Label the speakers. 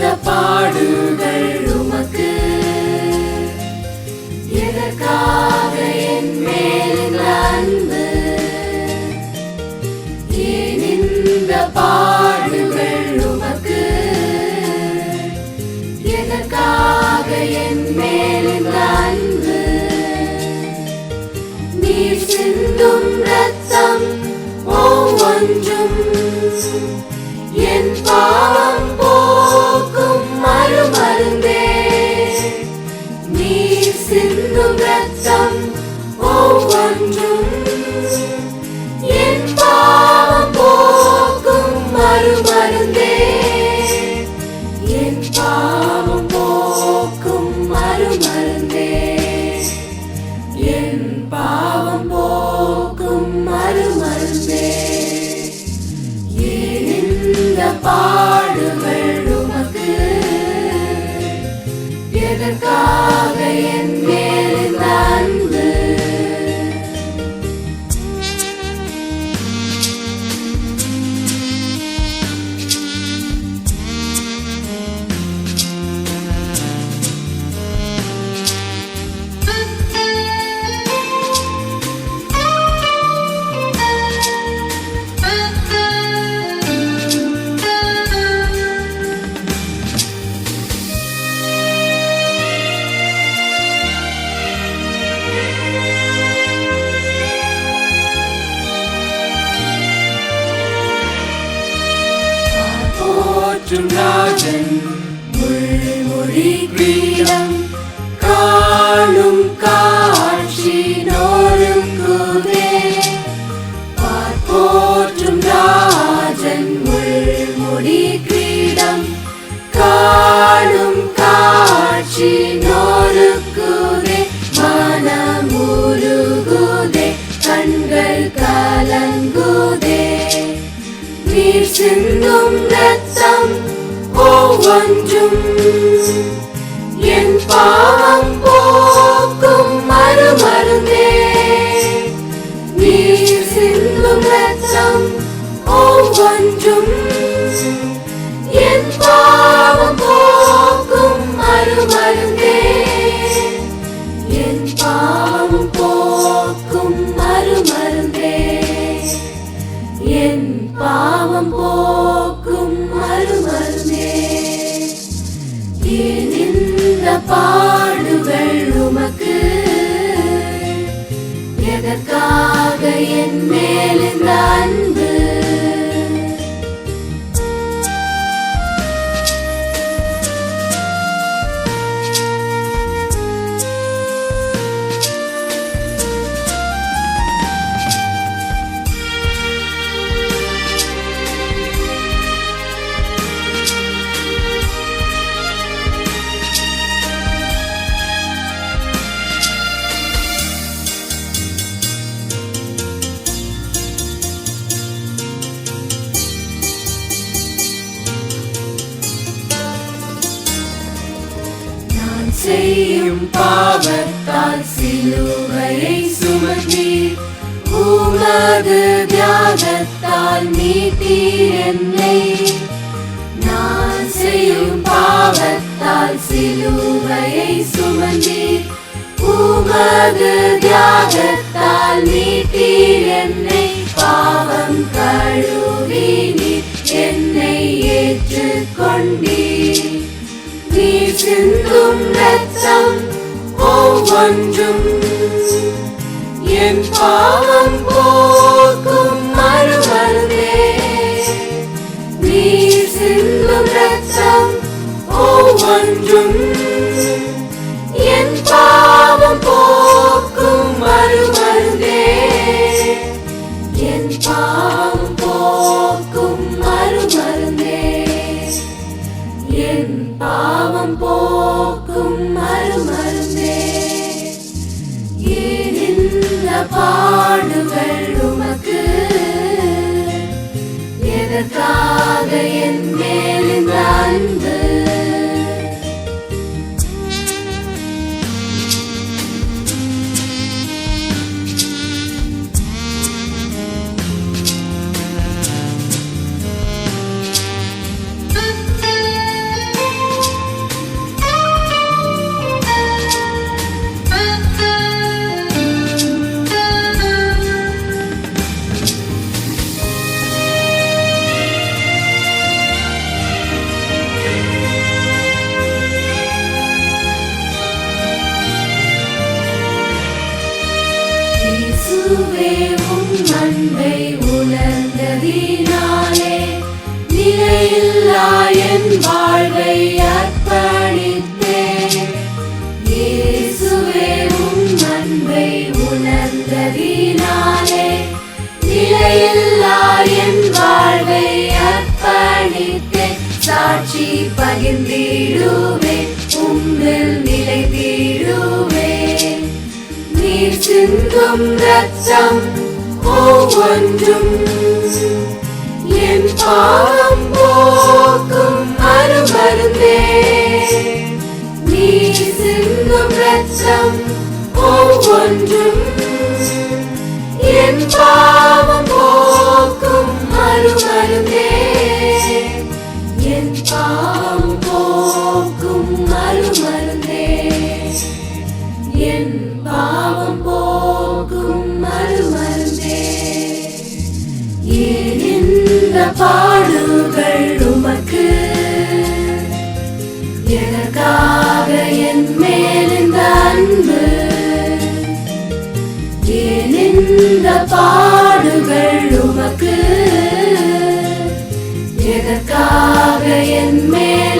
Speaker 1: இந்த பாடுகள் உமக்கு. எதற்காக என் மேல் அன்பு? ஏன் இந்த பாடுகள் உமக்கு? எதற்காக என் மேல் அன்பு? நீர் சிந்தும் ரத்தம் ஒவ்வொன்றும் சிந்தும் ரத்தம் ஒவ்வொன்றும் என் பாவம் போக்கும் மறுமருந்தே. என் பாவம் போக்கும் மறுமருந்தே. என் பாவம் போக்கும் மறுமருந்தே. இந்த பாடுகள் உமக்கு எதற்காக போற்றும் ராஜன் முள்மொழி கிரீடம் காணும் காட்சி நோருங்குதே போற்றும் ராஜன் முள்மொழி கிரீடம் காணும் காட்சி நோருக்குதே மனமுருகுதே கண்கள் கலங்குதே. நீர் சிந்தும் ரத்தம் ஒவ்வொன்றும். என் பாவம் போக்கும் மறுமருந்தே. நீர் சிந்தும் ரத்தம் ஒவ்வொன்றும். எதற்காக நீயும் பாவத்தால் சிலுவையை சுமந்தீர் உமது தியாகத்தால் மீட்டீர் என்னை. நான் செய்யும் பாவத்தால் சிலுவையை சுமந்தீர் உமது தியாகத்தால் மீட்டீர் என்னை. பாவம் கழுவி என்னை ஏற்றுக்கொண்டீர். சிந்தும் ரத்தம் ஒவ்வொன்றும். என் பாவம் துன்பம் போக்கும் மறுமருந்தே. ஏன் பாடுகள் உமக்கு. எதற்காக என் மேல் அன்பு உணர்ந்ததினாலே நிலையில்லா என் வாழ்வை அர்ப்பணித்தேன். இயேசுவே உம் அன்பை உணர்ந்ததினாலே நிலையில்லா என் வாழ்வை அர்ப்பணித்தேன். சாட்சி பகிர்ந்திடுவேன் உம்மில் நிலைத்திடுவேன் நீர் சிந்தும் ரத்தம் ஒவ்வொன்றும் போக்கும் அருமருந்தே நீ சிந்தும் ரத்தம் ஒவ்வொன்றும் என் பாவம் போக்கும் அருமருந்தே என் பாவம் போக்கும் அருமருந்தே என் பாவம் போக்கும் மறுமருந்தே ஏன் இந்த ஏன் பாடுகள் உமக்கு எதற்காக என் மேல்